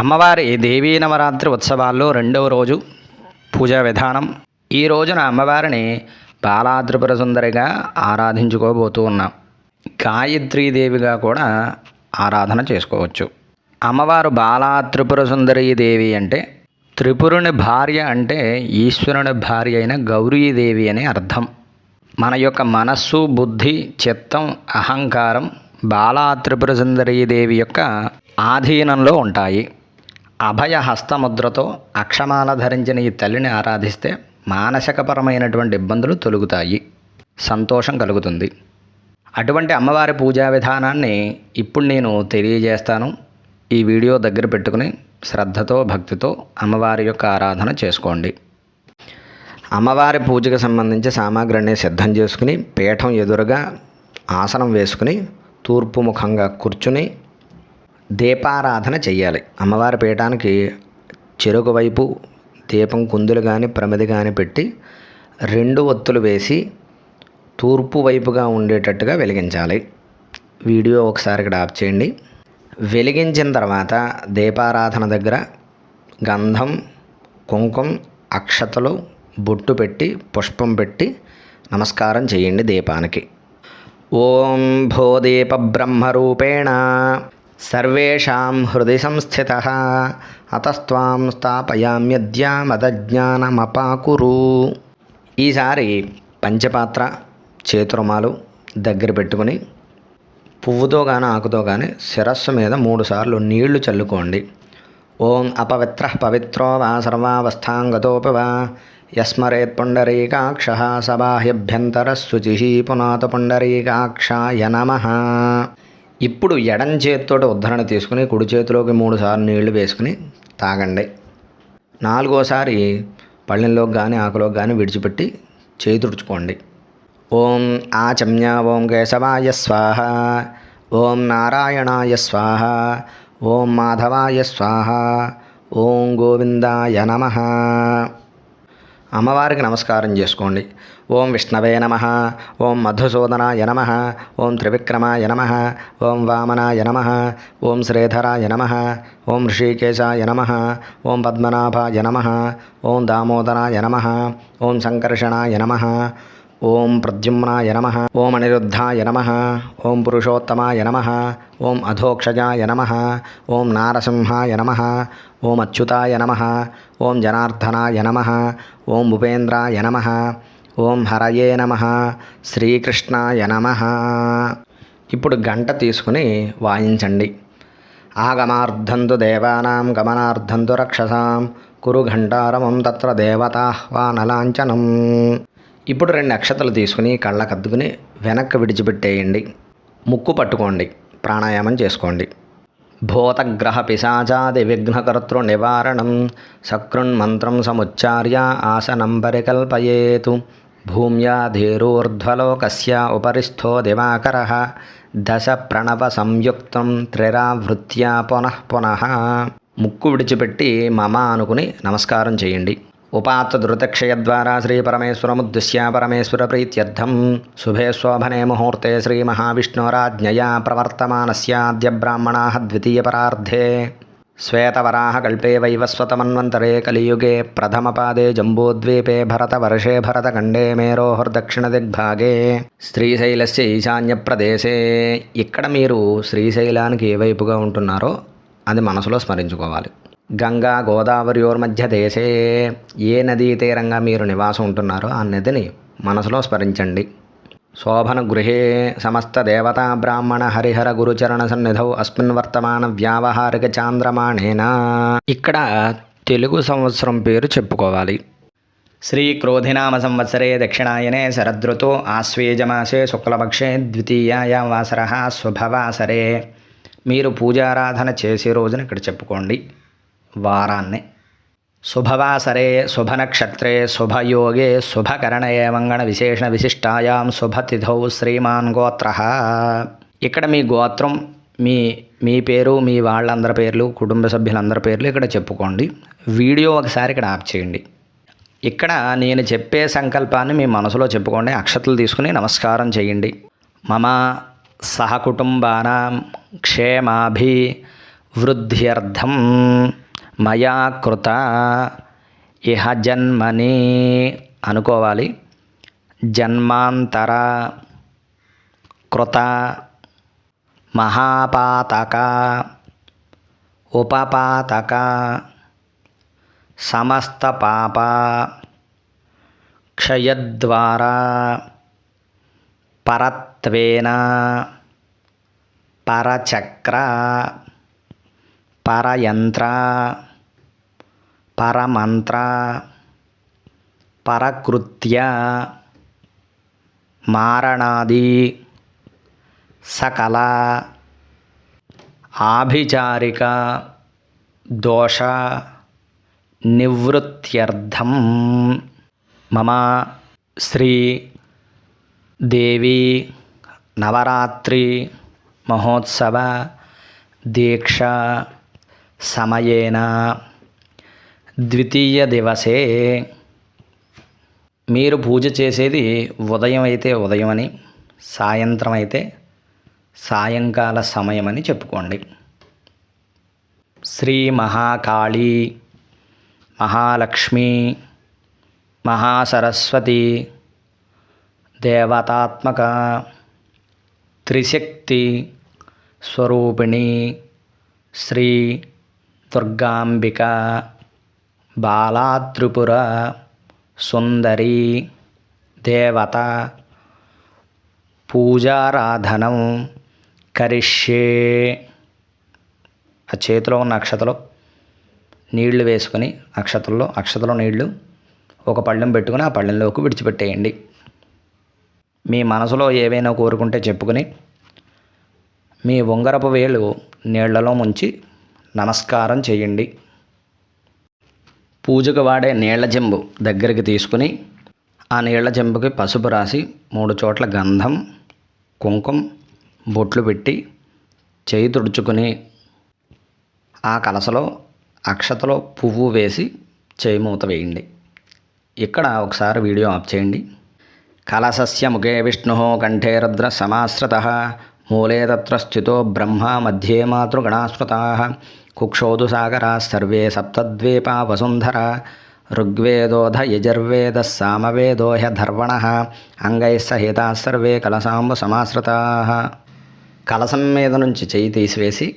అమ్మవారి దేవీ నవరాత్రి ఉత్సవాల్లో రెండవ రోజు పూజా విధానం. ఈ రోజున అమ్మవారిని బాలాత్రిపుర సుందరిగా ఆరాధించుకోబోతూ ఉన్నాం. గాయత్రీదేవిగా కూడా ఆరాధన చేసుకోవచ్చు. అమ్మవారు బాలాత్రిపుర దేవి అంటే త్రిపురుని భార్య అంటే ఈశ్వరుని భార్య అయిన గౌరీదేవి అని అర్థం. మన యొక్క మనస్సు బుద్ధి చిత్తం అహంకారం బాలాత్రిపుర దేవి యొక్క ఆధీనంలో ఉంటాయి. అభయ హస్తముద్రతో అక్షమాల ధరించిన ఈ తల్లిని ఆరాధిస్తే మానసికపరమైనటువంటి ఇబ్బందులు తొలుగుతాయి. సంతోషం కలుగుతుంది. అటువంటి అమ్మవారి పూజా విధానాన్ని ఇప్పుడు నేను తెలియజేస్తాను. ఈ వీడియో దగ్గర పెట్టుకుని శ్రద్ధతో భక్తితో అమ్మవారి యొక్క ఆరాధన చేసుకోండి. అమ్మవారి పూజకు సంబంధించి సామాగ్రిని సిద్ధం చేసుకుని పీఠం ఎదురుగా ఆసనం వేసుకుని తూర్పు ముఖంగా కూర్చుని దీపారాధన చెయ్యాలి. అమ్మవారి పీఠానికి చెరుకు వైపు దీపం కుందులు కానీ ప్రమిది కానీ పెట్టి రెండు ఒత్తులు వేసి తూర్పు వైపుగా ఉండేటట్టుగా వెలిగించాలి. వీడియో ఒకసారి ఇక్కడ ఆఫ్ చేయండి. వెలిగించిన తర్వాత దీపారాధన దగ్గర గంధం కుంకుమ అక్షతలు బొట్టు పెట్టి పుష్పం పెట్టి నమస్కారం చేయండి దీపానికి. ఓం భూదీప బ్రహ్మరూపేణ సర్వేషాం హృది సంస్థిత అతస్వాం స్థాపయామ్యద్య మదజ్ఞానమపాకురు ఈసారి పంచపాత్ర చేతురుమాలు దగ్గర పెట్టుకుని పువ్వుతో కానీ ఆకుతో కానీ శిరస్సు మీద మూడుసార్లు నీళ్ళు చల్లుకోండి. ఓం అపవిత్ర పవిత్రో వా సర్వావస్థాంగతోపి వా యస్మరేత్ పుండరీకాక్ష సబాహ్యభ్యంతర శుచి పునాత పుండరీకాక్షాయ నమ. ఇప్పుడు ఎడం చేతితోటి ఉద్ధరణ తీసుకుని కుడి చేతిలోకి మూడు సార్లు నీళ్ళు వేసుకుని తాగండి. నాలుగోసారి పళ్ళెంలోకి కానీ ఆకులోకి కానీ విడిచిపెట్టి చేయి తుడుచుకోండి. ఓం ఆచమ్య ఓం కేశవాయ స్వాహ ఓం నారాయణాయ స్వాహ ఓం మాధవాయ స్వాహ ఓం గోవిందాయ నమ. అమ్మవారికి నమస్కారం చేసుకోండి. ఓం విష్ణవే నమ ఓం మధుసూదనాయ నమ ఓం త్రివిక్రమాయ నమ ఓం వామనాయ నమ ఓం శ్రీధరాయ నమ ఓం ఋషికేశాయ నమ ఓం పద్మనాభాయ నమ ఓం దామోదరాయ నమ ఓం సంకర్షణాయ నమ ఓం ప్రద్యుమ్నాయ నమ ఓం అనిరుద్ధాయ నమ ఓం పురుషోత్తమాయ నమ ఓం అధోక్షజాయ నమ ఓం నారసింహాయ నమ ఓం అచ్యుతాయ నమ ఓం జనార్దనాయ నమ ఓం భూపేంద్రాయ నమ ఓం హరయే నమ శ్రీకృష్ణాయ నమ. ఇప్పుడు గంట తీసుకుని వాయించండి. ఆగమార్థంతు దేవానాం గమనార్థంతు రక్షసాం కురు ఘంటారమం తత్ర దేవతాహ్వానలాంఛనం ఇప్పుడు రెండు అక్షతలు తీసుకుని కళ్ళకద్దుకుని వెనక్కి విడిచిపెట్టేయండి. ముక్కు పట్టుకోండి. ప్రాణాయామం చేసుకోండి. భూతగ్రహ పిశాచాది విఘ్నకర్తృ నివారణం. సకృన్మంత్రం సముచ్చార్య ఆసనం పరికల్పయేతు. భూమ్యా ధీరోర్ధ్వలోకస్య ఉపరిస్థో దివాకర. దశ ప్రణవ సంయుక్తం త్రిరావృత్యా పునః పునః. ముక్కు విడిచిపెట్టి మమ అనుకుని నమస్కారం చేయండి. ఉపాత్త ధృతక్షయ ద్వారా శ్రీ పరమేశ్వరముద్దిశ్య పరమేశ్వర ప్రీత్యర్థం శుభే శోభనే ముహూర్తే శ్రీ మహావిష్ణురాజ్ఞయా ప్రవర్తమానస్యాద్య బ్రాహ్మణా ద్వితీయ పరార్ధే శ్వేతవరాహ వైవస్వతమన్వంతరే కలియుగే ప్రథమపాదే జంబూద్వీపే భరతవర్షే భరతఖండే మేరోహర్దక్షిణదిగ్భాగే శ్రీశైలస్య ఈశాన్య ప్రదేశే ఇక్కడ మీరు శ్రీశైలానికి ఏ వైపుగా ఉంటున్నారో అది మనసులో స్మరించుకోవాలి. గంగా గోదావరియోర్మధ్య దేశే. ఏ నదీ తీరంగా మీరు నివాసం ఉంటున్నారో ఆ నదిని మనసులో స్మరించండి. శోభన గృహే సమస్త దేవతా బ్రాహ్మణ హరిహర గురుచరణ సన్నిధౌ అస్మిన్ వర్తమాన వ్యావహారిక చాంద్రమాణేన. ఇక్కడ తెలుగు సంవత్సరం పేరు చెప్పుకోవాలి. శ్రీ క్రోధినామ సంవత్సరే దక్షిణాయనే శరదృతో ఆశ్వేజమాసే శుక్లపక్షే ద్వితీయాయ వాసర శుభవాసరే. మీరు పూజారాధన చేసే రోజున ఇక్కడ చెప్పుకోండి. వారాన్ని. శుభవాసరే శుభనక్షత్రే శుభయోగే శుభకరణయే మంగళ విశేషణ విశిష్టాయాం శుభతిథౌ శ్రీమాన్ గోత్ర. ఇక్కడ మీ గోత్రం మీ మీ పేరు మీ వాళ్ళందరి పేర్లు కుటుంబ సభ్యులందరి పేర్లు ఇక్కడ చెప్పుకోండి. వీడియో ఒకసారి ఇక్కడ ఆప్ చేయండి. ఇక్కడ నేను చెప్పే సంకల్పాన్ని మీ మనసులో చెప్పుకోండి అక్షతలు తీసుకుని నమస్కారం చేయండి. మమ సహకుటుంబానాం క్షేమాభి వృద్ధ్యర్థం మయా కృత ఇహ జన్మని అనుకోవాలి. జన్మాంతర కృత మహాపాతక ఉపపాతక సమస్త పాప క్షయద్వారా పరత్వేన పరచక్ర పరయంత్ర పరమంత్ర పరకృత్య మారణాది సకల ఆభిచారిక దోష నివృత్త్యర్థం మమ శ్రీ దేవి నవరాత్రి మహోత్సవ దీక్ష సమయేన ద్వితీయ దివసే మీరు పూజ చేసేది ఉదయం అయితే ఉదయం అని సాయంత్రం అయితే సాయంకాల సమయం అని చెప్పుకోండి. శ్రీ మహాకాళి మహాలక్ష్మి మహాసరస్వతి దేవతాత్మక త్రిశక్తి స్వరూపిణి శ్రీ దుర్గాంబిక. బాలాత్రిపుర సుందరి దేవత పూజారాధనం కరిష్యే. ఆ చేతిలో ఉన్న అక్షతలో నీళ్ళు వేసుకుని అక్షతల్లో అక్షతలో నీళ్ళు ఒక పళ్ళెం పెట్టుకుని ఆ పళ్ళెంలోకి విడిచిపెట్టేయండి. మీ మనసులో ఏవైనా కోరుకుంటే చెప్పుకొని మీ ఉంగరపు వేలు నీళ్ళలో ముంచి నమస్కారం చేయండి. పూజకు వాడే నీళ్ళ చెంబు దగ్గరికి తీసుకుని ఆ నీళ్ళ చెంబుకి పసుపు రాసి మూడు చోట్ల గంధం కుంకుమ బొట్లు పెట్టి చేయి తుడుచుకుని ఆ కలసలో అక్షతలో పువ్వు వేసి చేయి మూత వేయండి. ఇక్కడ ఒకసారి వీడియో ఆఫ్ చేయండి. కలసస్య ముఖే విష్ణు కంఠే రుద్ర సమాశ్రత మూలే తత్ర స్థితో బ్రహ్మ మధ్యే మాతృగణాస్మృతా. కుక్షోదు సాగరా సర్వే సప్తద్వీపా వసుంధర. ఋగ్వేదోధ యజుర్వేద సామవేదో హ్యధర్వణ అంగైస్సహితా సర్వే కలసాంబు సమాశ్రితా. కలసం మీద నుంచి చేయి తీసివేసి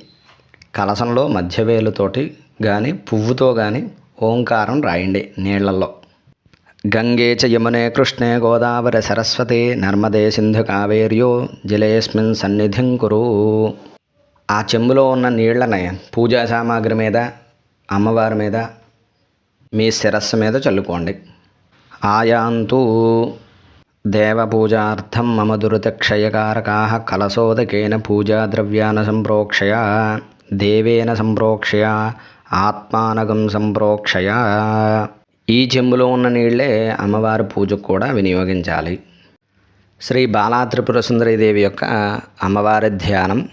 కలసంలో మధ్యవేలుతోటి కానీ పువ్వుతో కానీ ఓంకారం రాయండి నీళ్ళలో గంగే చ యమునే కృష్ణే గోదావరి సరస్వతే నర్మదే సింధు కావేర్యో జలేస్మిన్ సన్నిధిం కురు ఆ చెంబులో ఉన్న నీళ్ళని పూజా సామాగ్రి మీద అమ్మవారి మీద మీ శిరస్సు మీద చల్లుకోండి. ఆయాంతు దేవపూజార్థం మమ దురితక్షయకారకా కలసోదకేన పూజా ద్రవ్యాన సంప్రోక్షయ దేవేన సంప్రోక్షయ ఆత్మానగం సంప్రోక్షయ। ఈ చెంబులో ఉన్న నీళ్ళే అమ్మవారి పూజకు కూడా వినియోగించాలి. శ్రీ బాలాత్రిపుర సుందరీదేవి యొక్క అమ్మవారి ధ్యానం.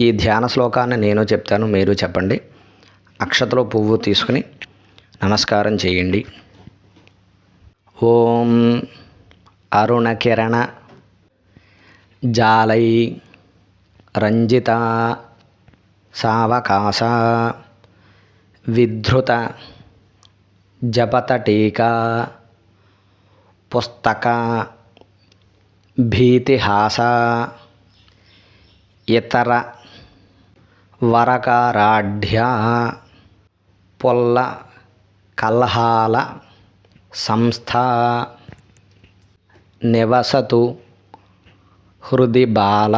ఈ ధ్యాన శ్లోకాన్ని నేను చెప్తాను మీరు చెప్పండి. అక్షతలో పువ్వు తీసుకుని నమస్కారం చేయండి. ఓం అరుణకిరణ జాలై రంజిత సావకాశ విధృత జపత టీకా పుస్తక భీతిహాస ఇతర వరకారాఢ్య పొల్ల కల్హాల సంస్థ నివసతు హృది బాల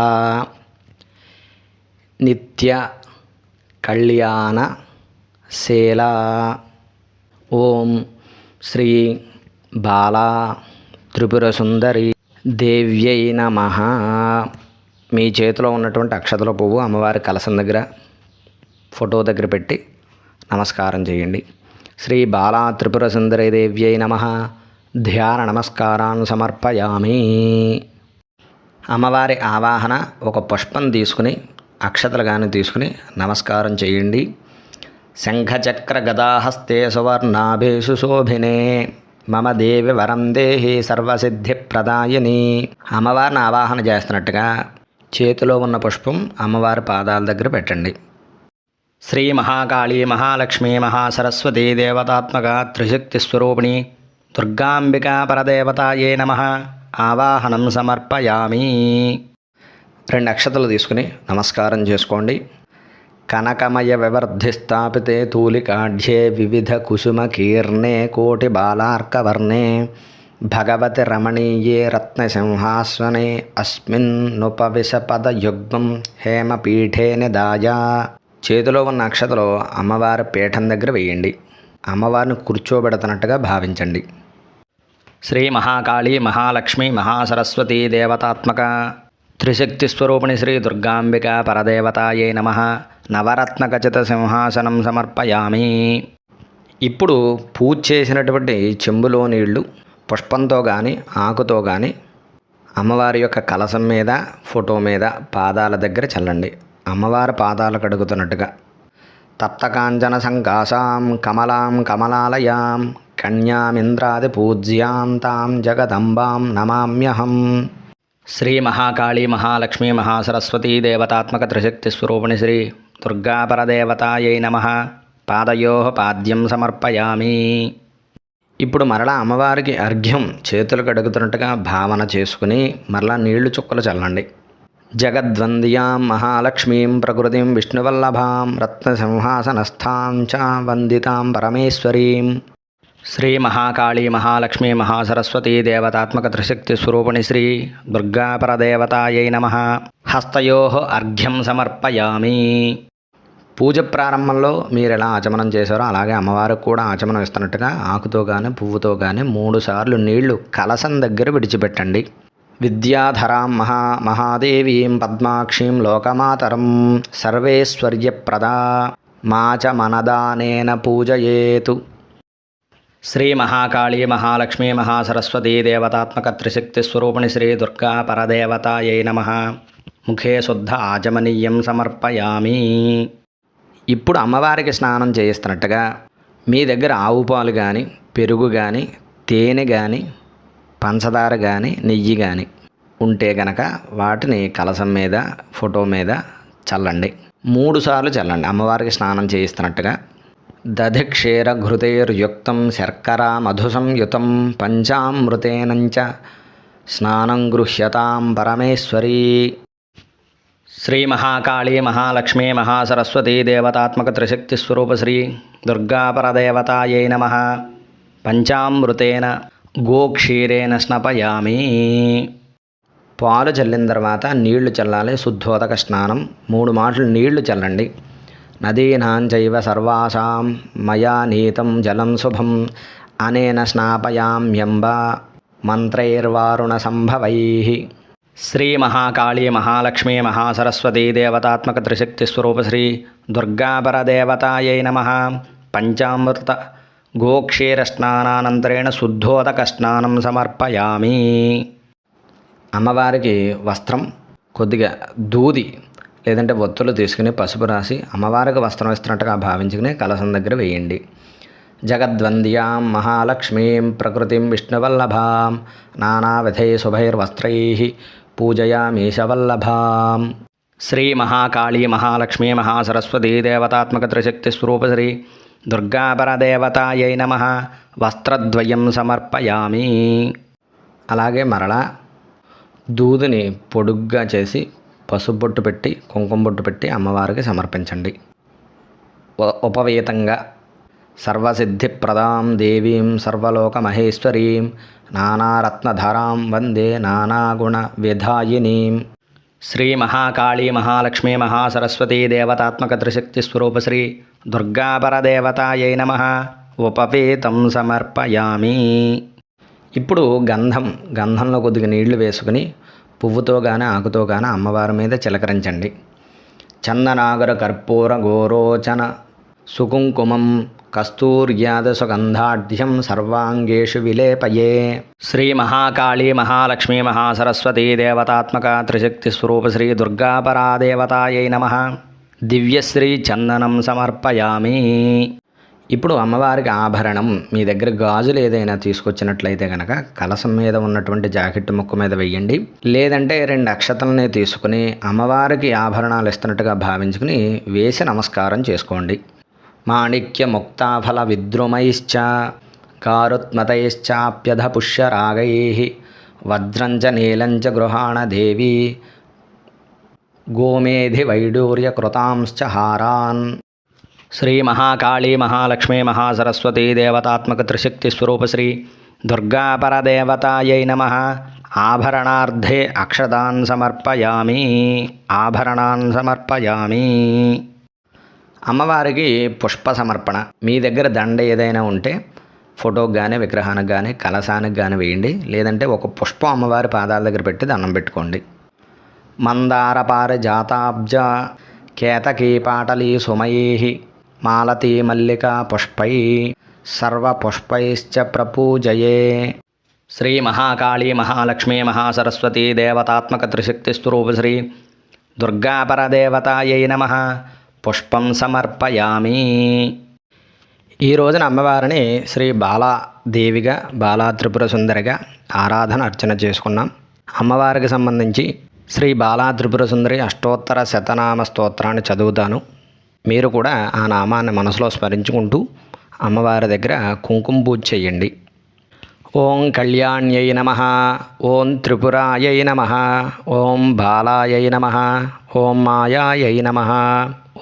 నిత్య కళ్యాణ శీలా ఓం శ్రీ బాలా త్రిపుర సుందరి దేవ్యై నమ. మీ చేతిలో ఉన్నటువంటి అక్షతల పువ్వు అమ్మవారి కలసం దగ్గర ఫోటో దగ్గర పెట్టి నమస్కారం చేయండి. శ్రీ బాలా త్రిపుర సుందరి దేవ్యై నమ. ధ్యాన నమస్కారాన్ని సమర్పయామి. అమ్మవారి ఆవాహన ఒక పుష్పం తీసుకుని అక్షతలు కానీ తీసుకుని నమస్కారం చేయండి. శంఖచక్రగదాహస్తే సువర్ణాభేషు శోభినే. మమ దేవి వరం దేహి సర్వసిద్ధి ప్రదాయని అమ్మవారిని ఆవాహన చేస్తున్నట్టుగా చేతిలో ఉన్న పుష్పం అమ్మవారి పాదాల దగ్గర పెట్టండి. శ్రీ మహాకాళీ మహాలక్ష్మి మహాసరస్వతీ దేవతాత్మక త్రిశక్తిస్వరూపిణి దుర్గాంబికా పరదేవతాయే నమ. ఆవాహనం సమర్పయామి. రెండు అక్షతలు తీసుకుని నమస్కారం చేసుకోండి. కనకమయ వివర్ధిస్థాపితే తూలికాఢ్యే వివిధ కుసుమకీర్ణే కోటి బాలార్కవర్ణే భగవతి రమణీయే రత్నసింహాస్వనే అస్మిన్నుపవిశపదయుగ్మం హేమపీఠే నిదాయ. చేతిలో ఉన్న అక్షతలో అమ్మవారి పీఠం దగ్గర వేయండి. అమ్మవారిని కూర్చోబెడుతున్నట్టుగా భావించండి. శ్రీ మహాకాళి మహాలక్ష్మి మహాసరస్వతీ దేవతాత్మక. త్రిశక్తి స్వరూపిణి శ్రీ దుర్గాంబిక పరదేవతాయే నమ. నవరత్న సింహాసనం సమర్పయామి. ఇప్పుడు పూజ చేసినటువంటి చెంబులో నీళ్ళు పుష్పంతో కానీ ఆకుతో కానీ అమ్మవారి యొక్క కలసం మీద ఫోటో మీద పాదాల దగ్గర చల్లండి. అమ్మవారి పాదాలు కడుగుతున్నట్టుగా. తప్తకాంచన సంకాశాం కమలాం కమలాలయాం కన్యామింద్రాది పూజ్యాం తాం జగదంబాం నమామ్యహం. శ్రీ మహాకాళీ మహాలక్ష్మీ మహాసరస్వతీ దేవతాత్మక త్రిశక్తి స్వరూపిణి శ్రీ దుర్గాపరదేవతాయై నమ. పాదయో పాద్యం సమర్పయామి. ఇప్పుడు మరలా అమ్మవారికి అర్ఘ్యం చేతులు కడుగుతున్నట్టుగా భావన చేసుకుని మరలా నీళ్ళు చుక్కలు చల్లండి. జగద్వంద్యాం మహాలక్ష్మీం ప్రకృతిం విష్ణువల్లభాం రత్నసింహాసనస్థాం చ వందితాం పరమేశ్వరీం. శ్రీ మహాకాళీ మహాలక్ష్మీ మహాసరస్వతీ దేవతాత్మక త్రిశక్తి స్వరూపిణి శ్రీ దుర్గాపరదేవతాయై నమ. హస్తయో అర్ఘ్యం సమర్పయామి. పూజ ప్రారంభంలో మీరు ఎలా ఆచమనం చేశారో అలాగే అమ్మవారికి కూడా ఆచమనం ఇస్తున్నట్టుగా ఆకుతో కానీ పువ్వుతో కానీ మూడు సార్లు నీళ్ళు కలసం దగ్గర విడిచిపెట్టండి. విద్యాధరాం మహా మహాదేవీం పద్మాక్షీం లోకమాతరం సర్వేశ్వర్యప్రదా. మాచ మనదానేన పూజయేతు. శ్రీ మహాకాళీ మహాలక్ష్మీ మహాసరస్వతీ దేవతాత్మక త్రిశక్తి స్వరూపిణి శ్రీ దుర్గా పరదేవతాయై నమ. ముఖే శుద్ధ ఆచమనీయం సమర్పయామి. ఇప్పుడు అమ్మవారికి స్నానం చేయిస్తున్నట్టుగా మీ దగ్గర ఆవు పాలు కానీ పెరుగు కానీ తేనె కానీ పంచదార కానీ నెయ్యి కానీ ఉంటే గనక వాటిని కలసం మీద ఫోటో మీద చల్లండి. మూడు సార్లు చల్లండి. అమ్మవారికి స్నానం చేయిస్తున్నట్టుగా దధిక్షీరఘృతైర్యుక్తం ఘృతైర్యుక్తం శర్కర పంచామృతేనంచ స్నానం గృహ్యతాం పరమేశ్వరీ శ్రీ మహాకాళీ మహాలక్ష్మీ మహాసరస్వతీ దేవతాత్మక త్రిశక్తి స్వరూప శ్రీ దుర్గాపరదేవతాయై నమ పంచామృతేన గోక్షీరేణ స్నపయామి పాలు చల్లిన తర్వాత నీళ్ళు చల్లాలి శుద్ధోదక స్నానం మూడు మాటలు నీళ్ళు చల్లండి. నదీనాంచైవ సర్వాసాం మయా నీతం జలం శుభం అనేన స్నాపయామ్యంబ మంత్రైర్వారుణ సంభవై శ్రీ మహాకాళీ మహాలక్ష్మీ మహాసరస్వతీ దేవతాత్మక త్రిశక్తి స్వరూప శ్రీ దుర్గాపరదేవతాయై నమ. పంచామృత గోక్షీరస్నానానంతరేణ శుద్ధోదక స్నానం సమర్పయామి. అమ్మవారికి వస్త్రం కొద్దిగా దూది లేదంటే ఒత్తులు తీసుకుని పసుపు రాసి అమ్మవారికి వస్త్రం ఇస్తున్నట్టుగా భావించుకుని కలసం దగ్గర వేయండి. జగద్వంద్యాం మహాలక్ష్మీం ప్రకృతిం విష్ణువల్లభాం నానావిధై శుభైర్వస్త్రై పూజయామీశవల్లభాం శ్రీ మహాకాళీ మహాలక్ష్మీ మహాసరస్వతీ దేవతాత్మక త్రిశక్తి స్వరూప శ్రీ దుర్గాపరదేవతాయై నమ. వస్త్రద్వయం సమర్పయామి. అలాగే మరలా దూదిని పొడుగ్గా చేసి పసుపు బొట్టు పెట్టి కుంకుమ బొట్టు పెట్టి అమ్మవారికి సమర్పించండి. ఉపవేతంగా సర్వసిద్ధి సర్వసిద్ధిప్రదాం దేవీం సర్వలోక మహేశ్వరీం నానారత్నధరాం వందే నానాగుణ విధాయినీం శ్రీ మహాకాళీ మహాలక్ష్మీ మహాసరస్వతీ దేవతాత్మక త్రిశక్తి స్వరూప శ్రీ దుర్గాపరదేవతాయై నమ. ఉపవేతం సమర్పయామి. ఇప్పుడు గంధం గంధంలో కొద్దిగా నీళ్ళు వేసుకుని పువ్వుతో కానీ ఆకుతో కానీ అమ్మవారి మీద చిలకరించండి. చందనాగర కర్పూర గోరోచన సుకుంకుమం కస్తూర్యాద సుగంధాఢ్యం సర్వాంగేషు విలేపయే. శ్రీ మహాకాళీ మహాలక్ష్మీ మహాసరస్వతీ దేవతాత్మక త్రిశక్తి స్వరూప శ్రీ దుర్గాపరాదేవతాయై నమ. దివ్యశ్రీ చందనం సమర్పయామి. ఇప్పుడు అమ్మవారికి ఆభరణం మీ దగ్గర గాజులు ఏదైనా తీసుకొచ్చినట్లయితే కనుక కలసం మీద ఉన్నటువంటి జాకెట్ ముక్క మీద వెయ్యండి. లేదంటే రెండు అక్షతలనే తీసుకుని అమ్మవారికి ఆభరణాలు ఇస్తున్నట్టుగా భావించుకుని వేసి నమస్కారం చేసుకోండి. మాణిక్య ముక్తాఫల విద్రుమైశ్చ కారుత్మతైశ్చాప్యధ పుష్యరాగై వజ్రంచ నీలంచ గృహాణ దేవి గోమేధి వైడూర్య కృతాంశ్చ హారాన్. శ్రీ మహాకాళీ మహాలక్ష్మీ మహాసరస్వతీ దేవతాత్మక త్రిశక్తి స్వరూప శ్రీ దుర్గాపరదేవతాయై నమ. ఆభరణార్థే అక్షదాన్ సమర్పయామి. ఆభరణాన్ సమర్పయామి. అమ్మవారికి పుష్ప సమర్పణ. మీ దగ్గర దండ ఏదైనా ఉంటే ఫోటోకి కానీ విగ్రహానికి కానీ కలశానికి కానీ వేయండి. లేదంటే ఒక పుష్పం అమ్మవారి పాదాల దగ్గర పెట్టి దండం పెట్టుకోండి. మందార పారిజాతాబ్జ కేతకీ పాటలీ సుమయీ మాలతీ మల్లికా పుష్పై సర్వపుష్పైశ్చ ప్రపూజయే. శ్రీ మహాకాళీ మహాలక్ష్మీ మహాసరస్వతీ దేవతాత్మక త్రిశక్తి స్వరూప శ్రీ దుర్గాపరదేవతాయై నమ. పుష్పం సమర్పయామి. ఈ రోజున అమ్మవారిని శ్రీ బాలాదేవిగా బాలా త్రిపుర సుందరిగా ఆరాధన అర్చన చేసుకున్నాం. అమ్మవారికి సంబంధించి శ్రీ బాలా త్రిపుర సుందరి అష్టోత్తర శతనామ స్తోత్రాన్ని చదువుతాను. మీరు కూడా ఆ నామాన్ని మనసులో స్మరించుకుంటూ అమ్మవారి దగ్గర కుంకుమ పూజ చేయండి. ఓం కళ్యాణ్యై నమ. ఓం త్రిపురాయై నమ. ఓం బాలాయై నమ. ఓం మాయాయై నమ.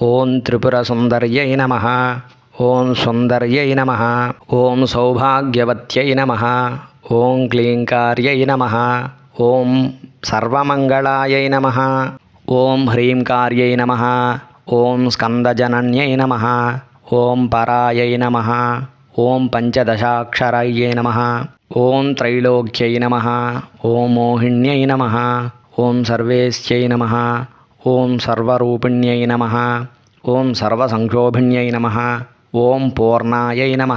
ఓం త్రిపుర సుందర్యై నమ. ఓం సుందర్యై నమ. ఓం సౌభాగ్యవత్యై నమ. ఓం క్లీంకార్యై నమ. ఓం సర్వమంగళాయై నమ. ఓం హ్రీంకార్యై నమ. ఓం స్కందజనన్యై నమ ఓం పరాయై నమ ఓం పంచదశాక్షరాయై నమ ఓం త్రైలోక్యై నమ ఓం మోహిణ్యై నమ ఓం సర్వేశ్యై నమ ఓం సర్వరూపిణ్యై నమ ఓం సర్వసంక్షోభిణ్యై నమ ఓం పూర్ణాయై నమ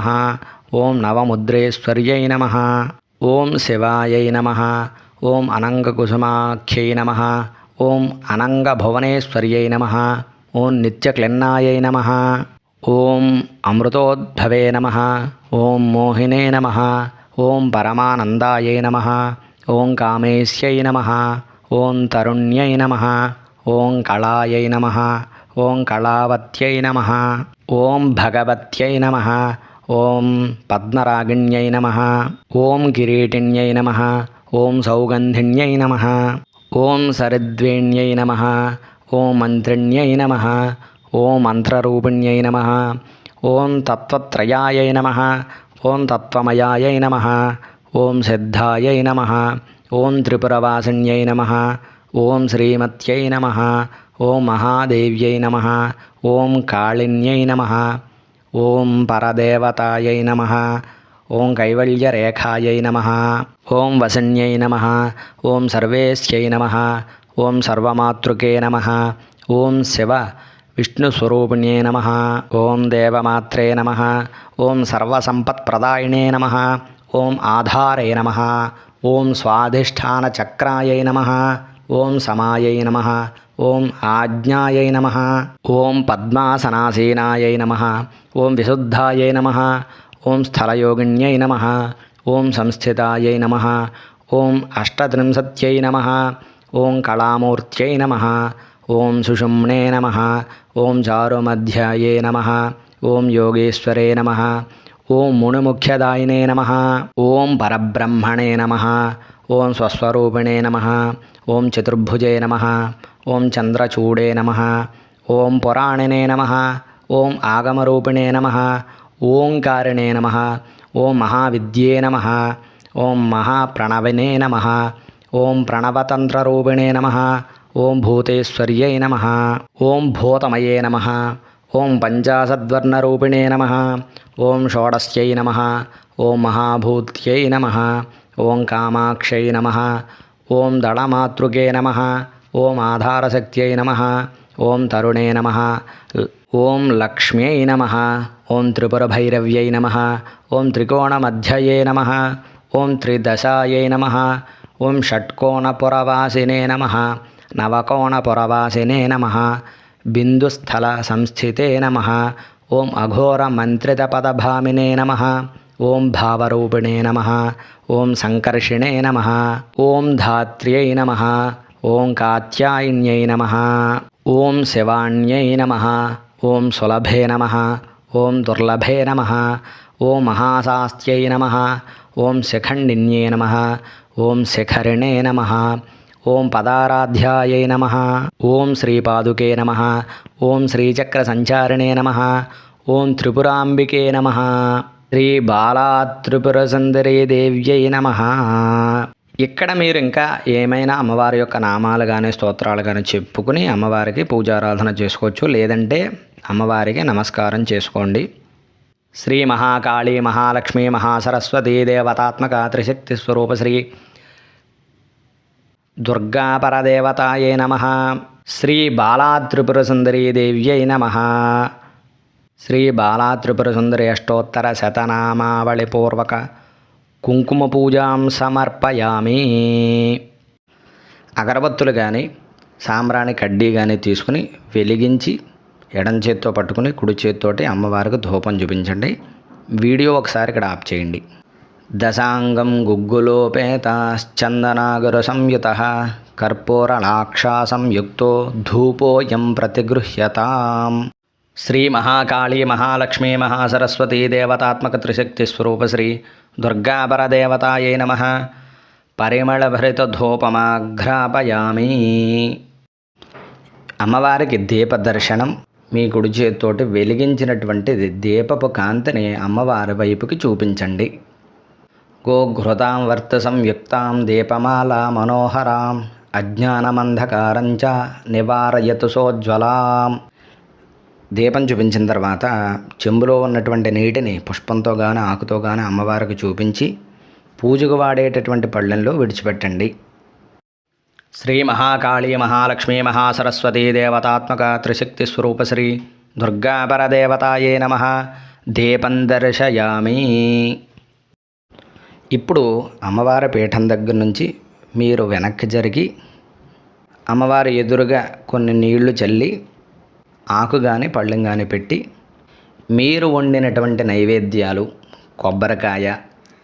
ఓం నవముద్రేశ్వర్యై నమ ఓం శివాయై నమ ఓం అనంగకుసుమాఖ్యై నమ ఓం అనంగభువనేశ్వర్యై నమ ఓం నిత్యక్లిన్నాయై నమ ఓం అమృతోద్భవే నమ ఓం మోహినే నమ ఓం పరమానందాయై నమ ఓం కామేశ్యై నమ ఓం తరుణ్యై నమ ఓం కళాయై నమ ఓం కళావత్యై నమ ఓం భగవత్యై నమ ఓం పద్మరాగిణ్యై నమ ఓం కిరీటిణ్యై నమ ఓం సౌగంధిణ్యై నమ ఓం సరిద్వేణ్యై నమ ఓం మంత్రిణ్యై నమ ఓం మంత్రరూపిణ్యై నమ ఓం తత్వత్రయాయ నమ ఓం తత్వమయాయ నమ ఓం సిద్ధాయ నమ ఓం త్రిపురవాసిణ్యై నమ ఓం శ్రీమత్యై నమ ఓం మహాదేవ్యై నమ ఓం కాళిన్యై నమ ఓం పరదేవతాయై నమ ఓం కైవల్యరేఖాయై నమ ఓం వసన్యై నమ ఓం సర్వేశ్యై నమ ఓం సర్వమాతృకే నమ ఓం శివ విష్ణుస్వరూపిణ్యే నమ ఓం దేవమాత్రే నమ ఓం సర్వసంపత్ప్రదాయినే నమ ఓం ఆధారే నమ ఓం స్వాధిష్టానచక్రాయై నమ ఓం సమాయై నమ ఓం ఆజ్ఞాయై నమ ఓం పద్మాసనాసీనాయై నమ ఓం విశుద్ధాయై నమ ఓం స్థలయోగిణ్యై నమ ఓం సంస్థితాయై నమ ఓం అష్టత్రింశత్యై నమ ఓం కళామూర్త్యై నమ ఓం సుషుమ్నే నమ ఓం చారుమధ్యాయే నమ ఓం యోగేశ్వరే నమ ఓం మునిముఖ్యదాయినే నమ ఓం పరబ్రహ్మణే నమ ఓం స్వస్వరూపిణే నమ ఓం చతుర్భుజే నమ ఓం చంద్రచూడే నమ ఓం పురాణినే నమ ఓం ఆగమరూపిణే నమ ఓంకారిణే నమ ఓం మహావిద్యే నమ ఓం మహాప్రణవినే నమ ఓం ప్రణవతంత్రరూపిణే నమ ఓం భూతేశ్వర్యై నమ ఓం భూతమయే నమ ఓం పంచాశద్వర్ణరూపిణే నమ ఓం షోడస్యై నమ ఓం మహాభూత్యై నమ ఓం కామాక్షై నమ ఓం దళమాతృకే నమ ఓం ఆధారశక్త్యై నమ ఓం తరుణే నమ ఓం లక్ష్మ్యై నమ ఓం త్రిపురభైరవ్యై నమ ఓం త్రికోణమధ్యయే నమ ఓం త్రిదశాయై నమ ఓం షట్కోణపురవాసినే నమ నవకోణపురవాసినే నమ బిందుస్థల సంస్థితే నమ ఓం అఘోర మంత్రిత నమ ఓం భావరూపిణే నమ ఓం సంకర్షిణే నమ ఓం ధాత్ర్యై నమ ఓం కాత్యాయన్యై నమ ఓం శివాణ్యై నమ ఓం సులభే నమ ఓం దుర్లభే నమ ఓం మహాశాస్త్యై నమ ఓం శిఖండిన్యే నమ. ఓం శిఖరిణే నమ. ఓం పదారాధ్యాయై నమ. ఓం శ్రీపాదుకే నమ. ఓం శ్రీచక్ర సంచారిణే నమ. ఓం త్రిపురాంబికే నమ. శ్రీ బాలా త్రిపుర సుందరీ దేవ్యై నమ. ఇక్కడ మీరు ఇంకా ఏమైనా అమ్మవారి యొక్క నామాలు కానీ స్తోత్రాలు కానీ చెప్పుకుని అమ్మవారికి పూజారాధన చేసుకోవచ్చు. లేదంటే అమ్మవారికి నమస్కారం చేసుకోండి. శ్రీ మహాకాళీ మహాలక్ష్మి మహాసరస్వతీ దేవతాత్మక త్రిశక్తి స్వరూప శ్రీ దుర్గాపరదేవతాయే నమ. శ్రీ బాలాత్రిపుర సుందరీ దేవ్యై నమ. శ్రీ బాలాత్రిపుర సుందరి అష్టోత్తర శతనామావళి పూర్వక కుంకుమ పూజాం సమర్పయామి. అగరబత్తులు కానీ సాంబ్రాణి కడ్డీ కానీ తీసుకుని వెలిగించి ఎడం చేత్తో పట్టుకుని కుడి చేత్తోటి అమ్మవారికి ధూపం చూపించండి. వీడియో ఒకసారి ఇక్కడ ఆప్ చేయండి. దశాంగం గుగ్గులోపేతాశ్చందనాగర సంయుత కర్పూరలాక్షా సంయుక్తో ధూపోయం ప్రతిగృహ్యతాం. శ్రీ మహాకాళీ మహాలక్ష్మీ మహాసరస్వతీ దేవతాత్మక త్రిశక్తి స్వరూప శ్రీ దుర్గాపరదేవతాయై నమ. పరిమళభరిత ధూపమాఘ్రాపయామి అమ్మవారికి దీప దర్శనం మీ కుడి చేతితోటి వెలిగించినటువంటి దీపపు కాంతిని అమ్మవారి వైపుకి చూపించండి. గోఘృతాం వర్త సంయుక్తాం దీపమాల మనోహరాం అజ్ఞానమంధకారంచ నివారయతు సోజ్వలాం. దీపం చూపించిన తర్వాత చెంబులో ఉన్నటువంటి నీటిని పుష్పంతో గాను ఆకుతో గాను అమ్మవారికి చూపించి పూజకు వాడేటటువంటి పళ్ళెంలో విడిచిపెట్టండి. శ్రీ మహాకాళీ మహాలక్ష్మీ మహాసరస్వతీ దేవతాత్మక త్రిశక్తి స్వరూప శ్రీ దుర్గాపరదేవతాయే నమ. దీపం దర్శయామి ఇప్పుడు అమ్మవారి పీఠం దగ్గర నుంచి మీరు వెనక్కి జరిగి అమ్మవారి ఎదురుగా కొన్ని నీళ్ళు చల్లి ఆకు కానీ పళ్ళెం కానీ పెట్టి మీరు వండినటువంటి నైవేద్యాలు కొబ్బరికాయ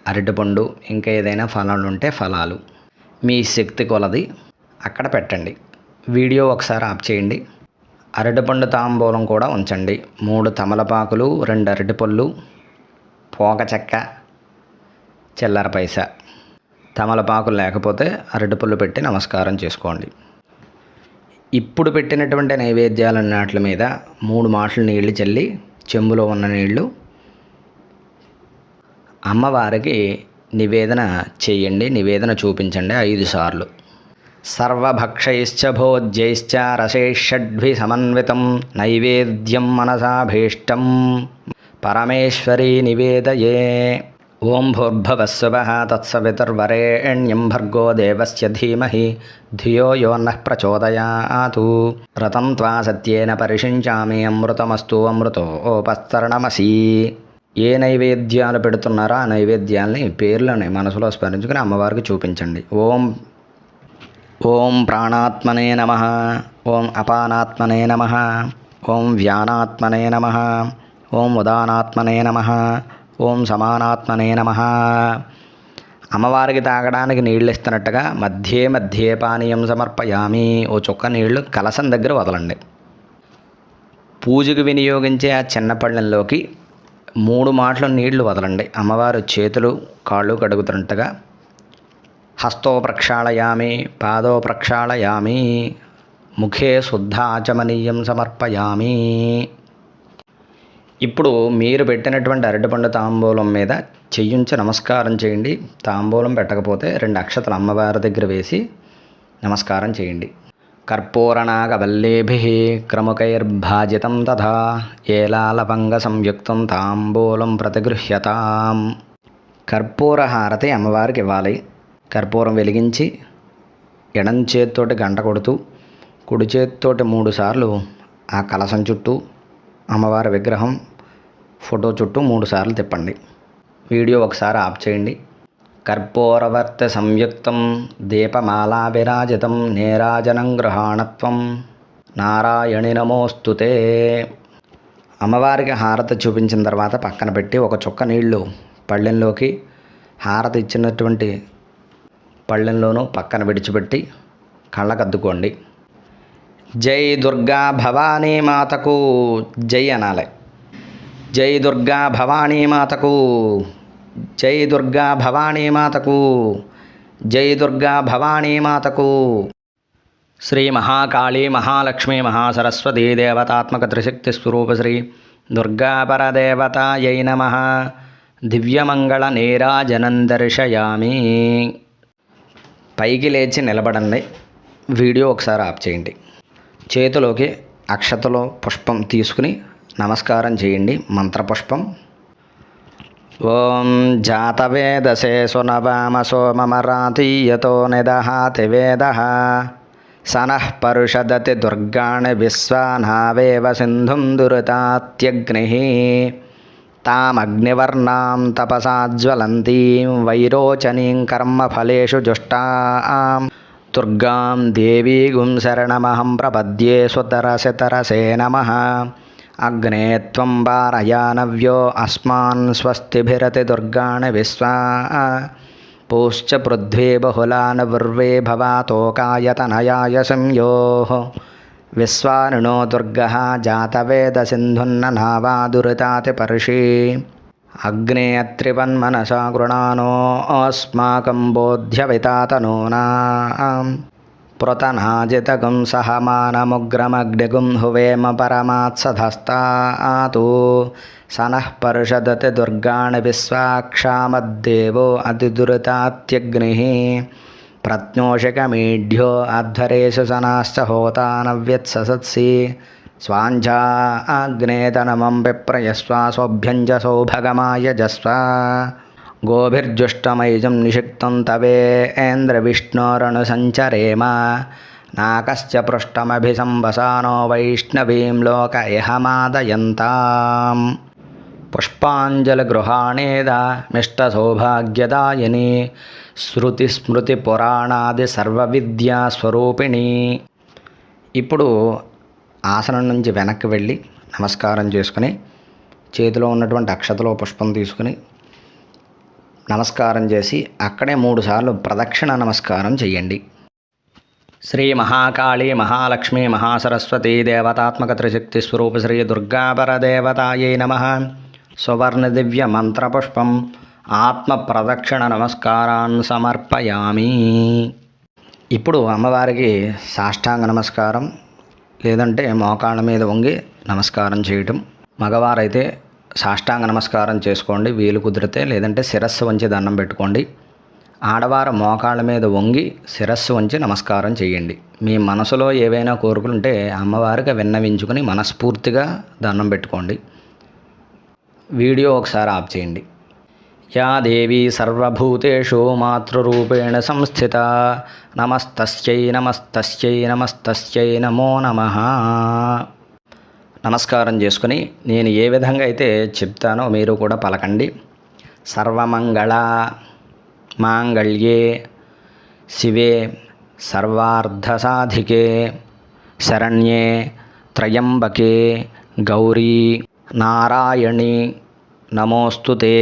అరటిపండు ఇంకా ఏదైనా ఫలాలు ఉంటే ఫలాలు. మీ శక్తి కొలది. అక్కడ పెట్టండి. వీడియో ఒకసారి ఆఫ్ చేయండి. అరటిపండు తాంబూలం కూడా ఉంచండి. మూడు తమలపాకులు రెండు అరటిపళ్ళు పోక చెక్క చిల్లర పైసా. తమలపాకులు లేకపోతే అరటిపళ్ళు పెట్టి నమస్కారం చేసుకోండి. ఇప్పుడు పెట్టినటువంటి నైవేద్యాలన్నిటి మీద మూడు మాటలు నీళ్ళు చల్లి చెంబులో ఉన్న నీళ్ళు అమ్మవారికి నివేదన చేయండి. నివేదన చూపించండి ఐదు సార్లు. సర్వభక్షైశ్చ భోజ్యైశ్చ రసైషడ్భి సమన్వితం నైవేద్యం మనసాభీష్టం పరమేశ్వరీ నివేదయే. ఓం భూర్భవస్వ తత్సవితుర్వరేణ్యం భర్గో దేవస్య ధీమహి. ధియో యో నః ప్రచోదయాతు వ్రతం త్వా సత్యేన పరిషించామి అమృతమస్తు అమృతోపస్తరణమసి. ఏ నైవేద్యాలు పెడుతున్నారో ఆ నైవేద్యాలని పేర్లని మనసులో స్మరించుకుని అమ్మవారికి చూపించండి. ఓం ఓం ప్రాణాత్మనే నమ. ఓం అపానాత్మనే నమ. ఓం వ్యానాత్మనే నమ. ఓం ఉదానాత్మనే నమ. ఓం సమానాత్మనే నమ. అమ్మవారికి తాగడానికి నీళ్ళు ఇస్తున్నట్టుగా మధ్యే మధ్యే పానీయం సమర్పయామి. ఓ చుక్క నీళ్ళు కలసం దగ్గర వదలండి. పూజకు వినియోగించే ఆ చిన్న పళ్ళెంలోకి మూడు మాటలు నీళ్ళు వదలండి. అమ్మవారు చేతులు కాళ్ళు కడుగుతున్నట్టుగా హస్తో ప్రక్షాళయామి పాదో ప్రక్షాళయామి ముఖే శుద్ధ ఆచమనీయం సమర్పయామి. ఇప్పుడు మీరు పెట్టినటువంటి అరటిపండు తాంబూలం మీద చెయ్యుంచి నమస్కారం చేయండి. తాంబూలం పెట్టకపోతే రెండు అక్షతలు అమ్మవారి దగ్గర వేసి నమస్కారం చేయండి. కర్పూరనాగవల్లేభి క్రముకైర్భాజితం తథా ఏలాలవంగ సంయుక్తం తాంబూలం ప్రతిగృహ్యతాం. కర్పూర హారతి అమ్మవారికి ఇవ్వాలి. కర్పూరం వెలిగించి ఎడం చేత్తోటి గంట కొడుతూ కుడి చేతితోటి మూడు సార్లు ఆ కలసం చుట్టూ అమ్మవారి విగ్రహం ఫోటో చుట్టూ మూడు సార్లు తిప్పండి. వీడియో ఒకసారి ఆఫ్ చేయండి. కర్పూరవర్త సంయుక్తం దీపమాలా విరాజితం నేరాజనం గ్రహాణత్వం నారాయణి నమోస్తుతే అమ్మవారికి హారతి చూపించిన తర్వాత పక్కన పెట్టి ఒక చుక్క నీళ్ళు పళ్ళెంలోకి హారతి ఇచ్చినటువంటి పళ్ళెంలోనూ పక్కన విడిచిపెట్టి కళ్ళకద్దుకోండి. జై దుర్గా భవానీ మాతకు జై అనాలి. జై దుర్గా భవానీ మాతకు జై దుర్గా భవానీ మాతకు జై దుర్గా భవానీ మాతకు. శ్రీ మహాకాళీ మహాలక్ష్మీ మహాసరస్వతీ దేవతాత్మక త్రిశక్తి స్వరూప శ్రీ దుర్గాపరదేవతాయై నమ. దివ్యమంగళ నీరాజనం దర్శయామి పైకి లేచి నిలబడండి. వీడియో ఒకసారి ఆప్ చేయండి. చేతిలోకి అక్షతలో పుష్పం తీసుకుని నమస్కారం చేయండి. మంత్రపుష్పం. ఓం జాతవేదసే సునవామ సోమమరాతీయతో నిదహాతి వేద. సనః పరుషదతి దుర్గాణి విశ్వానావేవ సింధుం దురితాత్యగ్ని. తామగ్నివర్ణాం తపసాజ్వలంతీం వైరోచనీం కర్మఫలేషు జుష్టాం. దుర్గాం దేవీగుం శరణమహం ప్రపద్యే సుతరసితరసే నమ. అగ్నే త్వం వారయానవ్యో అస్మాన్ స్వస్తిభిరతి దుర్గాణ విశ్వా. పూశ్చ పృథ్వీ బహుళాన్ వర్వే భవాతోకాయతనయాయ సంయో. విశ్వానునో దుర్గ జాతవేద సింధున్న నావాదురితాతి పర్షి. అగ్నే గృణానో అస్మాకం బోధ్యవితాతనూనా. పృతనాజితగుం సహమానముగ్రమగ్నిగుం హువేమ పరమాత్సధస్తాతు. సనః పర్షదతి దుర్గాణి విశ్వాక్షామద్దేవో అతిదురితాత్యగ్ని. ప్రత్నోషకమీఢ్యో అధ్వరేషు సనాశ్చ హోతానవ్యత్ససత్సి స్వాంఛా అగ్నేతనమం విప్రయస్వాసోభ్యం చ సౌభగమాయజస్వ గోభిర్జుష్టమైజం నిషిక్తం తవే తవేంద్రవిష్ణోరణు సంచరేమ నాకశ్చ పృష్టమభిసంవసానో వైష్ణవీం లోక ఇహమాదయంతాం పుష్పాంజలిగృహాణేద మిష్టసౌభాగ్యదాయిని శృతిస్మృతిపురాణాది సర్వవిద్యాస్వరూపిణి. ఇప్పుడు ఆసనం నుంచి వెనక్కి వెళ్ళి నమస్కారం చేసుకుని చేతిలో ఉన్నటువంటి అక్షతలో పుష్పం తీసుకుని నమస్కారం చేసి అక్కడే మూడుసార్లు ప్రదక్షిణ నమస్కారం చేయండి. శ్రీ మహాకాళీ మహాలక్ష్మి మహాసరస్వతి దేవతాత్మక త్రిశక్తి స్వరూప శ్రీ దుర్గాపరదేవతాయై నమ. సువర్ణ దివ్య మంత్రపుష్పం ఆత్మ ప్రదక్షిణ నమస్కారాన్ని సమర్పయామి. ఇప్పుడు అమ్మవారికి సాష్టాంగ నమస్కారం లేదంటే మోకాళ్ళ మీద వంగి నమస్కారం చేయటం. మగవారైతే సాష్టాంగ నమస్కారం చేసుకోండి వీలు కుదిరితే లేదంటే శిరస్సు వంచి దండం పెట్టుకోండి. ఆడవారు మోకాళ్ళ మీద వంగి శిరస్సు వంచి నమస్కారం చేయండి. మీ మనసులో ఏవైనా కోరుకుంటే అమ్మవారికి విన్నవించుకుని మనస్ఫూర్తిగా దండం పెట్టుకోండి. వీడియో ఒకసారి ఆప్ చేయండి. యా దేవీ సర్వభూతేషు మాతృరూపేణ సంస్థిత. నమస్తస్యై నమస్తస్యై నమస్తస్యై నమో నమః. నమస్కారం చేసుకుని నేను ఏ విధంగా అయితే చెప్తానో మీరు కూడా పలకండి. సర్వమంగళ మాంగళ్యే శివే సర్వార్ధసాధికే శరణ్యే త్రయంబకే గౌరీ నారాయణి నమోస్తుతే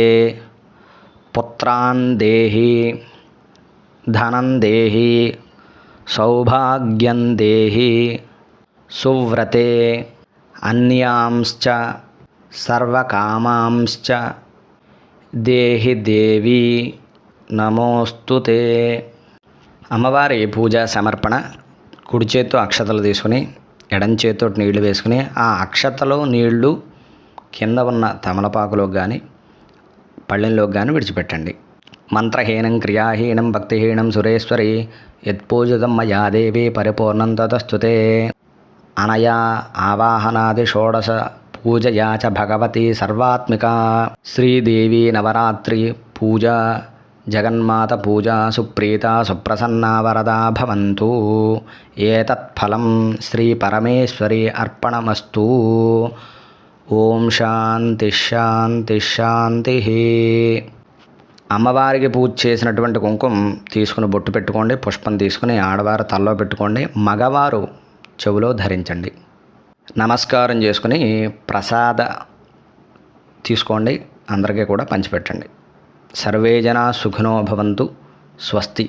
పుత్రాన్ దేహి ధనం దేహి సౌభాగ్యం దేహి సువ్రతే అన్యాంశ్చ సర్వకామాంశ్చ దేహి దేవి నమోస్తుతే అమ్మవారి పూజ సమర్పణ కుడి చేత్తో అక్షతలు తీసుకుని ఎడం చేత్తో నీళ్ళు వేసుకుని ఆ అక్షతలో నీళ్ళు కింద ఉన్న తమలపాకులో కానీ పళ్ళెంలో కానీ విడిచిపెట్టండి. మంత్రహీనం క్రియాహీనం భక్తిహీనం సురేశ్వరి యత్పూజితం మయా దేవి పరిపూర్ణం తతస్తుతే అనయా ఆవాహనాది షోడశ పూజయా చ భగవతి సర్వాత్మిక. శ్రీదేవి నవరాత్రి పూజ జగన్మాత పూజ సుప్రీత సుప్రసన్న వరదా భవంతు. ఏతత్ఫలం శ్రీ పరమేశ్వరి అర్పణమస్తు. ఓం శాంతి శాంతి శాంతి. అమ్మవారికి పూజ చేసినటువంటి కుంకుమ తీసుకుని బొట్టు పెట్టుకోండి పుష్పం తీసుకుని ఆడవారు తల్లో పెట్టుకోండి మగవారు చెవిలో ధరించండి. నమస్కారం చేసుకుని ప్రసాద తీసుకోండి అందరికీ కూడా పంచిపెట్టండి. సర్వే జనా సుఖినో భవంతు స్వస్తి.